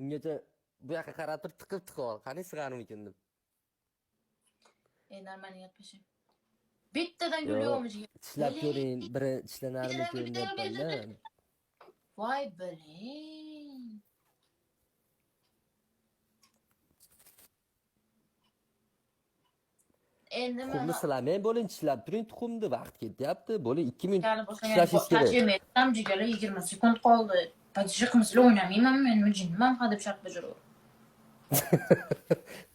ungacha bu yoqqa qarab turib tiqib tiqib ol qani sig'armikin deb E normalniy gaplashing. Bittadan gul yo'qmijiga. tishlab ko'ring biri tishlanarmikin deyapmanda Voy biling. Endi tuxumni silamay bo'ling tishlab turing tuxumni vaqt ketyapti bo'ling ikki minut Tishlash kerak etmem cigara 20 sekund kaldı. Patişi kımsıyla oynamayayım ben cinmem hadi bir şart beceriyor.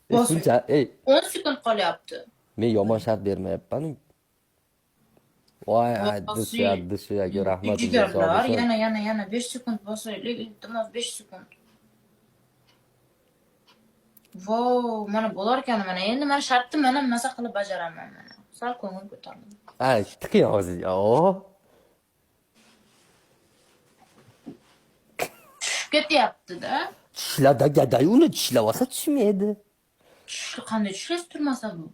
Ey, shuncha ey 10 sekund kal yaptı. men yomon shart bermayapmanu voy dusya dusyaga rahmat Cigarlar yana yana yana 5 sekund basaylı iltimos 5 sekund. Wow, mana bo'larkan mana endi men shartni mana masa qilib bajaraman mana. Sal ko'ngil ko'tardim. ay tiqing og'zingga o Tishlada gaday uni tishlab olsa tushmaydi Tushishni qanday tushirasiz turmasa bu?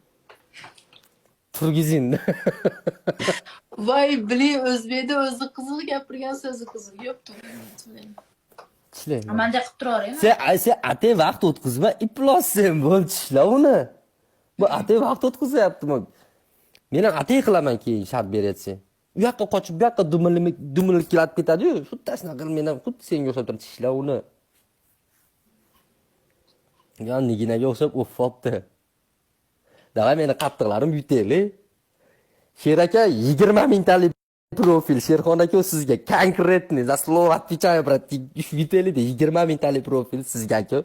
turgizingda Voy, biling o'zbekda o'zi qiziq gapirgan so'zi qiziq. Yo'q, tishlang Manda qilib turaveraymi? sen ay sen atay vaqt o'tkazma iplos sen bo'l tishla uni bu atay vaqt o'tkazyapti men ham atay qilaman keyin shart beryapsang u yoqqa qochib bu yoqqa dumalik dumalik ketadiyu xuddi shunaqa qilib men ham xuddi senga o'xshab turib tishla uni yo niginaga o'xshab o'ffopti давай meni qattiqlarim yutaylik sher aka yigirma mingtalik profil. Sherxon aka sizga конкретный за слово отвечаю брат yutaylikda yigirma mingtalik profil sizga aka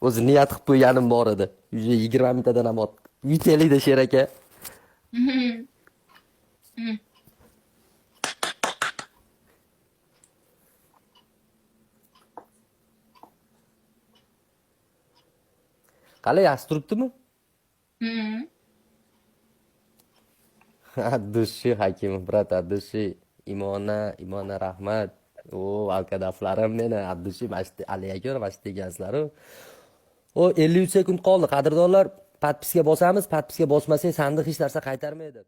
o'zi niyat qilib qo'yganim bor edi уже yigirma mingtadan ham yutaylikda sher aka qalay yaxshi turibdimi от души hakimov brat от души imona imona rahmat. O alkadaflarim meni от души mana shu aka mana shu degansizlaru o ellik uch sekund qoldi. Qadrdonlar подписка bosamiz. Подписка bosmasak sandiq hech narsa qaytarmaydi